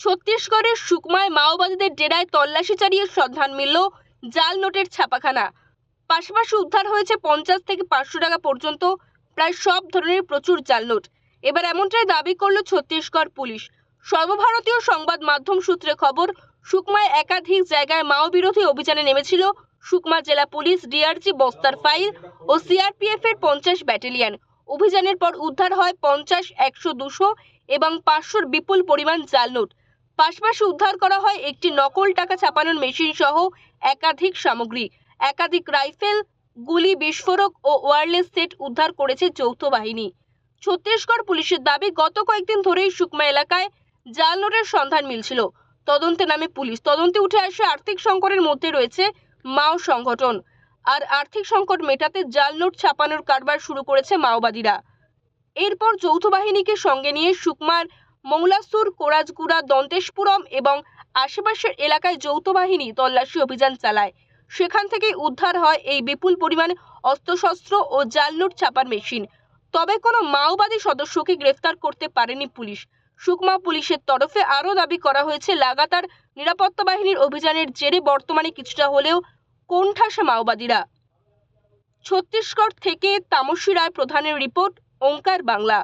ছত্তিশগড়ের সুকমায় মাওবাদীদের ডেরায় তল্লাশি চালিয়ে সন্ধান মিলল জাল নোটের ছাপাখানা। পাশাপাশি উদ্ধার হয়েছে পঞ্চাশ থেকে পাঁচশো টাকা পর্যন্ত, প্রায় সব ধরনের প্রচুর জাল নোট। এবার এমনটাই দাবি করল ছত্তিশগড় পুলিশ। সর্বভারতীয় সংবাদ মাধ্যম সূত্রে খবর, সুকমায় একাধিক জায়গায় মাও বিরোধী অভিযানে নেমেছিল সুকমা জেলা পুলিশ ডিআরজি বস্তার ফাইল ও সিআরপিএফ এর পঞ্চাশ ব্যাটালিয়ন। অভিযানের পর উদ্ধার হয় পঞ্চাশ, একশো, দুশো এবং পাঁচশোর বিপুল পরিমাণ জাল নোট। পাশাপাশি উদ্ধার করা হয় একটি নকল টাকা ছাপানোর মেশিন সহ একাধিক সামগ্রী। একাধিক রাইফেল, গুলি বিস্ফোরক ও ওয়ারলেস সেট উদ্ধার করেছে যৌথ বাহিনী। ছত্তিশগড় পুলিশের দাবি, গত কয়েকদিন ধরেই সুকমা এলাকায় জাল নোটের সন্ধান মিলছিল। তদন্তে নামে পুলিশ। তদন্তে উঠে আসে আর্থিক সংকটের মধ্যে রয়েছে মাও সংগঠন। আর আর্থিক সংকট মেটাতে জাল নোট ছাপানোর কারবার শুরু করেছে মাওবাদীরা। এরপর যৌথ বাহিনীকে সঙ্গে নিয়ে সুকমার মংলাসুর, কোরাজগুড়া, দন্তেশপুরম এবং আশেপাশের এলাকায় যৌথ বাহিনী তল্লাশি অভিযান চালায়। সেখান থেকে উদ্ধার হয় এই বিপুল পরিমাণ অস্ত্রশস্ত্র ও জাল নোট ছাপার মেশিন। তবে কোনো মাওবাদী সদস্যকে গ্রেফতার করতে পারেনি পুলিশ। সুকমা পুলিশের তরফে আরও দাবি করা হয়েছে, লাগাতার নিরাপত্তা বাহিনীর অভিযানের জেরে বর্তমানে কিছুটা হলেও কোণঠাসা মাওবাদীরা। ছত্তিশগড় থেকে তামসী রায় প্রধানের রিপোর্ট, ওঙ্কার বাংলা।